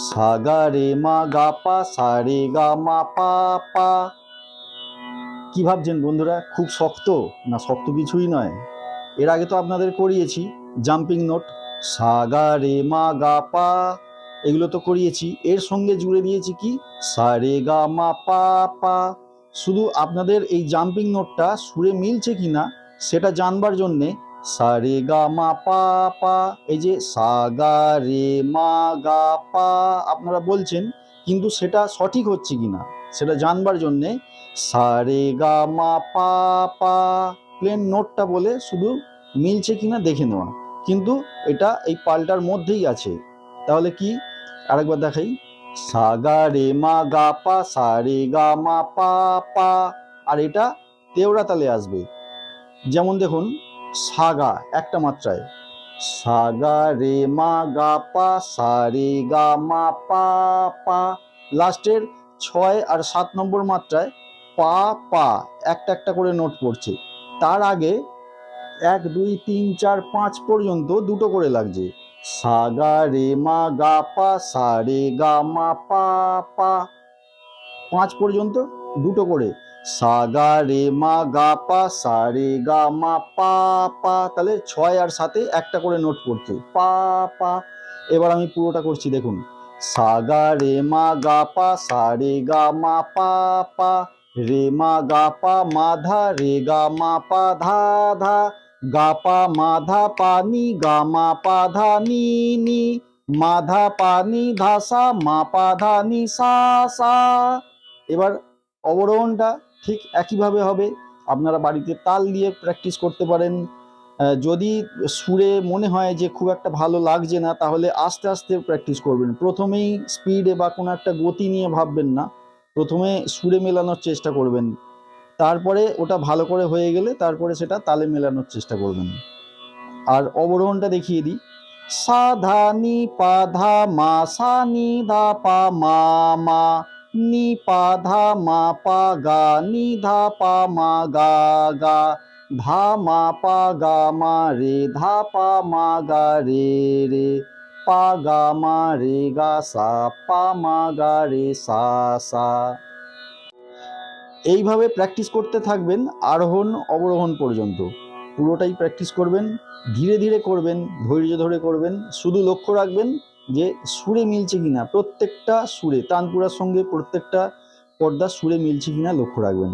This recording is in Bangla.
সা গা রে মা গা পা সা রে গা মা পা পা। কি ভাবছেন বন্ধুরা, খুব শক্ত না শক্ত কিছুই নয়? এর আগে তো আপনাদের করিয়েছি, জাম্পিং নোট। সা গা রে মা গা পা, এগুলো তো করিয়েছি। এর সঙ্গে জুড়ে দিয়েছি কি? সা রে গা মা পা পা। শুধু আপনাদের এই জাম্পিং নোটটা সুরে মিলছে কি না, সেটা জানবার জন্যে সা রে গা মা পা পা, এই যে সা গা রে মা গা পা, আপনারা বলছেন, কিন্তু সেটা সঠিক হচ্ছে কি না সেটা জানবার জন্যে সা রে গা মা পা পা প্লেন নোটটা বলে শুধু মিলছে কি না দেখে নেওয়া। কিন্তু এটা এই পাল্টার মধ্যেই আছে। তাহলে কি? আরেকবার দেখাই। সা গা রে মা গা পা সা রে গা মা পা পা, আর এটা তেওড়া তালে আসবে। যেমন দেখুন সাগা, একটা মাত্রায়। সাগা রে মা গা পা সা রে গা মা পা পা। লাস্টের ছয় আর সাত নম্বর মাত্রায় পা পা, একটা একটা করে নোট পড়ছে। তার আগে এক, দুই, তিন, চার, পাঁচ পর্যন্ত দুটো করে লাগছে। সা গা রে মা গা পা সা রে গা মা পা পা। পাঁচ পর্যন্ত দুটো করে। সা গা রে মা গা পা সা রে গা মা পা পা। তাহলে ছয় আর সাথে একটা করে নোট পড়ছে পা পা। এবার আমি পুরোটা করছি, দেখুন। সা গা রে মা গা পা সা রে গা মা পা পা। রে মা গা পা, মা ধা, রে গা মা পা ধা ধা। গা পা, মা ধা, পা নি, গা মা পা ধা নি নি। মা ধা, পা নি, ধা মা পা ধা নি সা সা। এবার অবরোহণটা ঠিক একইভাবে হবে। আপনারা বাড়িতে তাল দিয়ে প্র্যাকটিস করতে পারেন। যদি সুরে মনে হয় যে খুব একটা ভালো লাগছে না, তাহলে আস্তে আস্তে প্র্যাকটিস করবেন। প্রথমেই স্পিডে বা কোনো একটা গতি নিয়ে ভাববেন না। প্রথমে সুরে মেলানোর চেষ্টা করবেন। তারপরে ওটা ভালো করে হয়ে গেলে তারপরে সেটা তালে মেলানোর চেষ্টা করবেন। আর অবরোহণটা দেখিয়ে দিই। সা ধা নি পা ধা মা সা নি ধা পা মা মা। নি পা ধা মা পা গা নি ধা পা মা গা গা ধা মা পা গা মা রে ধা পা মা গা রে রে পা গা মা রে গা সা পা মা গা রে সা সা এইভাবে প্র্যাকটিস করতে থাকবেন আরোহণ অবরোহণ পর্যন্ত। পুরোটাই প্র্যাকটিস করবেন, ধীরে ধীরে করবেন, ধৈর্য ধরে করবেন, শুধু লক্ষ্য রাখবেন যে সুরে মিলছে কিনা, প্রত্যেকটা সুরে, তানপুরার সঙ্গে প্রত্যেকটা পর্দা সুরে মিলছে কিনা লক্ষ্য রাখবেন।